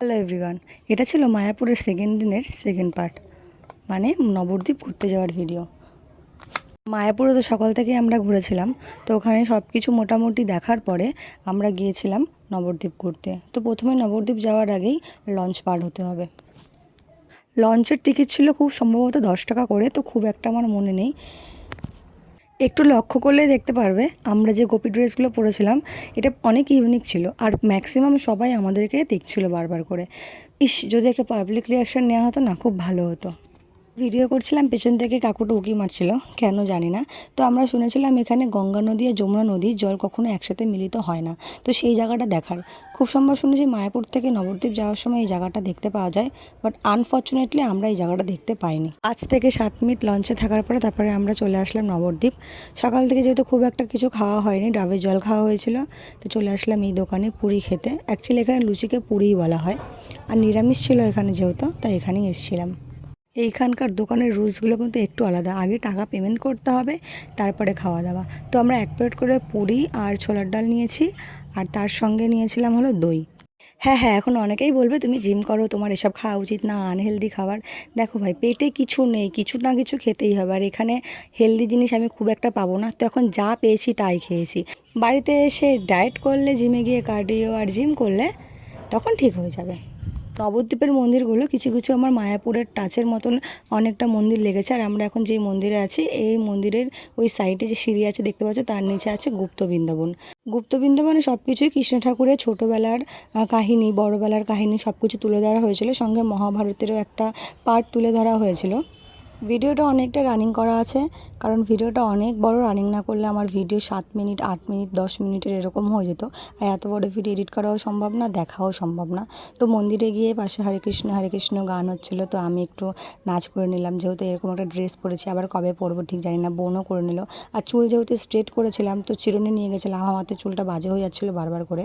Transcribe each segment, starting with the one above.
Hello everyone এটা ছিল মায়াপুরের সেকেন্ড দিনের সেকেন্ড পার্ট মানে নবদ্বীপ ঘুরতে যাওয়ার ভিডিও মায়াপুরে তো সকাল থেকে আমরা ঘুরেছিলাম, তো ওখানে সব কিছু মোটামুটি দেখার পরে আমরা গিয়েছিলাম নবদ্বীপ ঘুরতে। তো প্রথমে নবদ্বীপ যাওয়ার আগেই লঞ্চ পার হতে হবে। লঞ্চের টিকিট ছিল খুব সম্ভবত দশ টাকা করে, তো খুব একটা আমার মনে নেই। একটু লক্ষ্য করলে দেখতে পারবে, আমরা যে গোপি ড্রেসগুলো পরেছিলাম, এটা অনেক ইউনিক ছিল। আর ম্যাক্সিমাম সবাই আমাদেরকে দেখছিল বারবার করে। ইস, যদি একটা পাবলিক রিয়াকশান নেওয়া হতো না, খুব ভালো হতো। ভিডিও করছিলাম, পেছন থেকে কাকুটা উকি মারছিল, কেন জানি না। তো আমরা শুনেছিলাম এখানে গঙ্গা নদী আর যমুনা নদী জল কখনো একসাথে মিলিত হয় না। তো সেই জায়গাটা দেখার। খুব সম্ভব শুনেছি মায়াপুর থেকে নবদ্বীপ যাওয়ার সময় এই জায়গাটা দেখতে পাওয়া যায় বাট আনফর্চুনেটলি আমরা এই জায়গাটা দেখতে পাইনি। আজ থেকে সাত মিনিট লঞ্চে থাকার পরে তারপরে আমরা চলে আসলাম নবদ্বীপ। সকাল থেকে যেহেতু খুব একটা কিছু খাওয়া হয়নি, ডাবের জল খাওয়া হয়েছিল, তো চলে আসলাম এই দোকানে পুরি খেতে। অ্যাকচুয়ালি এখানে লুচিকে পুরিই বলা হয়। আর নিরামিষ ছিল এখানে যেহেতু, তাই এখানেই এসেছিলাম। এইখানকার দোকানের রুলসগুলো কিন্তু একটু আলাদা। আগে টাকা পেমেন্ট করতে হবে, তারপরে খাওয়া দাওয়া। তো আমরা এক প্লেট করে পুরি আর ছোলার ডাল নিয়েছি, আর তার সঙ্গে নিয়েছিলাম হলো দই। হ্যাঁ হ্যাঁ এখন অনেকেই বলবে, তুমি জিম করো, তোমার এসব খাওয়া উচিত না আনহেলদি খাবার। দেখো ভাই, পেটে কিছু নেই, কিছু না কিছু খেতেই হবে। আর এখানে হেলদি জিনিস আমি খুব একটা পাবো না। তো এখন যা পেয়েছি তাই খেয়েছি। বাড়িতে এসে ডায়েট করলে জিমে গিয়ে কার্ডিও আর জিম করলে, তখন ঠিক হয়ে যাবে। নবদ্বীপের মন্দিরগুলো কিছু কিছু আমার মায়াপুরের টাচের মতন অনেকটা মন্দির লেগেছে। আর আমরা এখন যে মন্দিরে আছি, এই মন্দিরের ওই সাইডে যে সিঁড়ি আছে দেখতে পাচ্ছ, তার নিচে আছে গুপ্ত বৃন্দাবন। গুপ্ত বৃন্দাবনে সব কিছুই কৃষ্ণ ঠাকুরের ছোটোবেলার কাহিনী, বড়বেলার কাহিনী সব কিছু তুলে ধরা হয়েছিল। সঙ্গে মহাভারতেরও একটা পার্ট তুলে ধরা হয়েছিল। ভিডিওটা অনেকটা রানিং করা আছে, কারণ ভিডিওটা অনেক বড় রানিং না করলে আমার ভিডিও সাত মিনিট, আট মিনিট, দশ মিনিটের এরকম হয়ে যেত। আর এত বড় ভিডিও এডিট করাও সম্ভব না, দেখাও সম্ভব না। তো মন্দিরে গিয়ে পাশে হরে কৃষ্ণ হরে কৃষ্ণ গান হচ্ছিল, তো আমি একটু নাচ করে নিলাম। যেহেতু এরকম একটা ড্রেস পরেছি, আবার কবে পরবো ঠিক জানি না, বোনও করে নিল। আর চুল যেহেতু স্ট্রেট করেছিলাম, তো চিরুনি নিয়ে গেছিলাম, আমার চুলটা বাজে হয়ে যাচ্ছিল বারবার করে।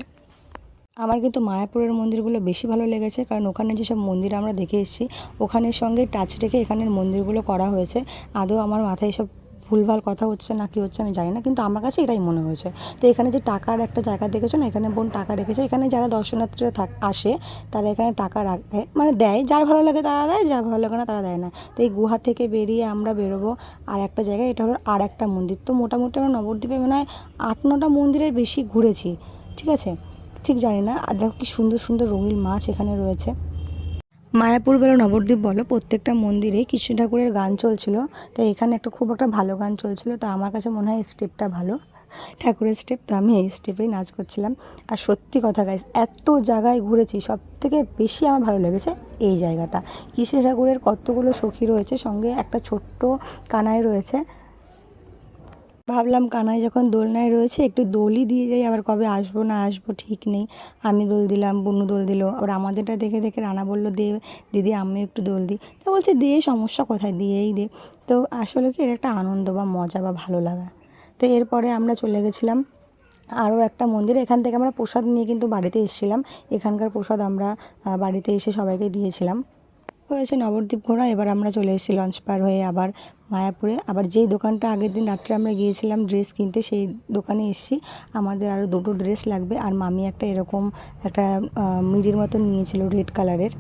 আমার কিন্তু মায়াপুরের মন্দিরগুলো বেশি ভালো লেগেছে, কারণ ওখানে যেসব মন্দির আমরা দেখে এসেছি ওখানের সঙ্গে টাচ রেখে এখানের মন্দিরগুলো করা হয়েছে। আদৌ আমার মাথায় সব ভুলভাল কথা হচ্ছে না কি হচ্ছে আমি জানি না, কিন্তু আমার কাছে এটাই মনে হয়েছে। তো এখানে যে টাকার একটা জায়গা দেখেছ না, এখানে বোন টাকা রেখেছে, এখানে যারা দর্শনার্থীরা থাক, আসে, তারা এখানে টাকা রাখে মানে দেয়, যার ভালো লাগে তারা দেয়, যার ভালো লাগে না তারা দেয় না। তো এই গুহা থেকে বেরিয়ে আমরা বেরোবো আর একটা জায়গায়, এটা হলো আর একটা মন্দির। তো মোটামুটি আমরা নবদ্বীপে মনে হয় আট নটা মন্দিরের বেশি ঘুরেছি, ঠিক আছে? ঠিক জানি না, আর দেখো কি সুন্দর সুন্দর রঙিন মাছ এখানে রয়েছে। মায়াপুর বলো, নবদ্বীপ বলো, প্রত্যেকটা মন্দিরে কৃষ্ণ ঠাকুরের গান চলছিল। তো এখানে একটা খুব একটা ভালো গান চলছিল, তো আমার কাছে মনে হয় স্টেপটা ভালো। ঠাকুরের স্টেপ, তো আমি এই স্টেপেই নাচ করছিলাম। আর সত্যি কথা গাইস এত জায়গায় ঘুরেছি সব থেকে বেশি আমার ভালো লেগেছে এই জায়গাটা। কৃষ্ণ ঠাকুরের কতগুলো সখী রয়েছে, সঙ্গে একটা ছোট্ট কানাই রয়েছে। ভাবলাম কানাই যখন দোলনায় রয়েছে, একটু দোলই দিয়ে যাই, আবার কবে আসব না আসব ঠিক নেই। আমি দোল দিলাম, বুনু দোল দিল। আবার আমাদেরটা দেখে দেখে রানা বলল, দে, দিদি আমি একটু দোল দিই। তো বলছে দিয়ে সমস্যা কোথায়? দিয়েই দে। তো আসলে কি, এর একটা আনন্দ বা মজা বা ভালো লাগা। তো এরপরে আমরা চলে গেছিলাম আরও একটা মন্দির। এখান থেকে আমরা প্রসাদ নিয়ে কিন্তু বাড়িতে এসেছিলাম। এখানকার প্রসাদ আমরা বাড়িতে এসে সবাইকে দিয়েছিলাম। হয়েছে নবদ্বীপ ঘোরা এবার আমরা চলে এসেছি লঞ্চ পার হয়ে আবার মায়াপুরে। আবার যেই দোকানটা আগের দিন রাত্রে আমরা গিয়েছিলাম ড্রেস কিনতে, সেই দোকানে এসেছি। আমাদের আরও দুটো ড্রেস লাগবে, আর মামি একটা এরকম একটা মিডির মতন নিয়েছিল রেড কালারের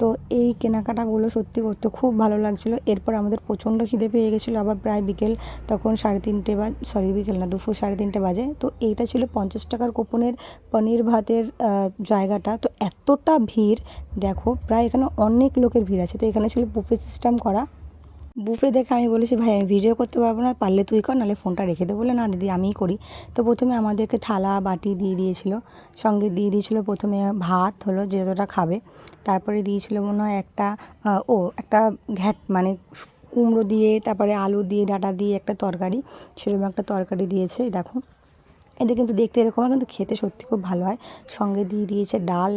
তো এই কেনাকাটাগুলো সত্যি করতে খুব ভালো লাগছিল। এরপর আমাদের প্রচণ্ড খিদে পেয়ে গেছিল, আবার প্রায় বিকেল তখন সাড়ে তিনটে বা, সরি বিকেল না, দুপুর সাড়ে তিনটে বাজে। তো এইটা ছিল পঞ্চাশ টাকার কুপনের পনির ভাতের জায়গাটা। তো এতটা ভিড়, দেখো, প্রায় এখানে অনেক লোকের ভিড় আছে। তো এখানে ছিল বুফে সিস্টেম করা। বুফে দেখে আমি বলেছি, ভাই, আমি ভিডিও করতে পারব না, পারলে তুই কর, নাহলে ফোনটা রেখে দে। বলে, না দিদি, আমিই করি। তো প্রথমে আমাদেরকে থালা, বাটি দিয়ে দিয়েছিল। সঙ্গে দিয়ে দিয়েছিল প্রথমে ভাত হলো যতটা খাবে। তারপরে দিয়েছিল মনে হয় একটা ও, একটা ঘ্যাট মানে কুমড়ো দিয়ে, তারপরে আলু দিয়ে, ডাঁটা দিয়ে একটা তরকারি। সেরকম একটা তরকারি দিয়েছে দেখো। এটা কিন্তু দেখতে এরকম কিন্তু খেতে সত্যি খুব ভালো হয়। সঙ্গে দিয়ে দিয়েছে ডাল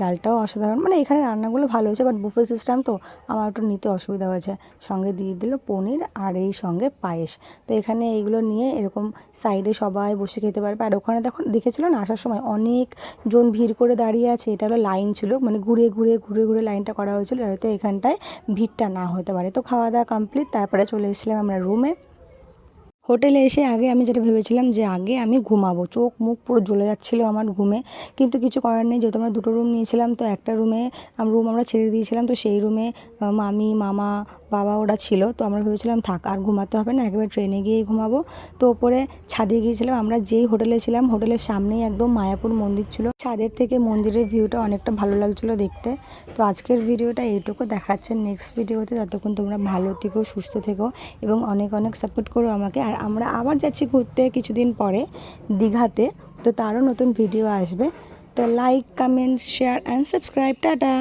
ডালটাও অসাধারণ। মানে এখানে রান্নাগুলো ভালো হয়েছে বাট বুফে সিস্টেম তো আমার একটু নিতে অসুবিধা হয়েছে। সঙ্গে দিয়ে দিল পনির আর এই সঙ্গে পায়েস। তো এখানে এইগুলো নিয়ে এরকম সাইডে সবাই বসে খেতে পারবে। আর ওখানে দেখুন দেখেছিল না আসার সময় অনেক জন ভিড় করে দাঁড়িয়ে আছে, এটা হলো লাইন ছিল মানে ঘুরে ঘুরে ঘুরে ঘুরে লাইনটা করা হয়েছিল, যাতে এখানটায় ভিড়টা না হতে পারে। তো খাওয়া দাওয়া কমপ্লিট তারপরে চলে এসেছিলাম আমরা রুমে হোটেলে এসে আগে আমি যেটা ভেবেছিলাম যে আগে আমি ঘুমাবো। চোখ মুখ পুরো জ্বলে যাচ্ছিল আমার ঘুমে। কিন্তু কিছু করার নেই, যেহেতু আমরা দুটো রুম নিয়েছিলাম, তো একটা রুমে রুম আমরা ছেড়ে দিয়েছিলাম, তো সেই রুমে মামি, মামা বাবা ওরা ছিল, তো আমরা ভেবেছিলাম থাক আর ঘুমাতে হবে না, একেবারে ট্রেনে গিয়েই ঘুমাবো। তো ওপরে ছাদে গিয়েছিলাম, আমরা যেই হোটেলে ছিলাম হোটেলের সামনেই একদম মায়াপুর মন্দির ছিল। ছাদের থেকে মন্দিরের ভিউটা অনেকটা ভালো লাগছিল দেখতে। তো আজকের ভিডিওটা এইটুকু দেখাচ্ছে নেক্সট ভিডিওতে, ততক্ষণ তোমরা ভালো থেকো, সুস্থ থেকো এবং অনেক অনেক সাপোর্ট করো আমাকে। আর আমরা আবার যাচ্ছি ঘুরতে কিছুদিন পরে দীঘাতে, তো তারও নতুন ভিডিও আসবে। তো like comment share and subscribe tata!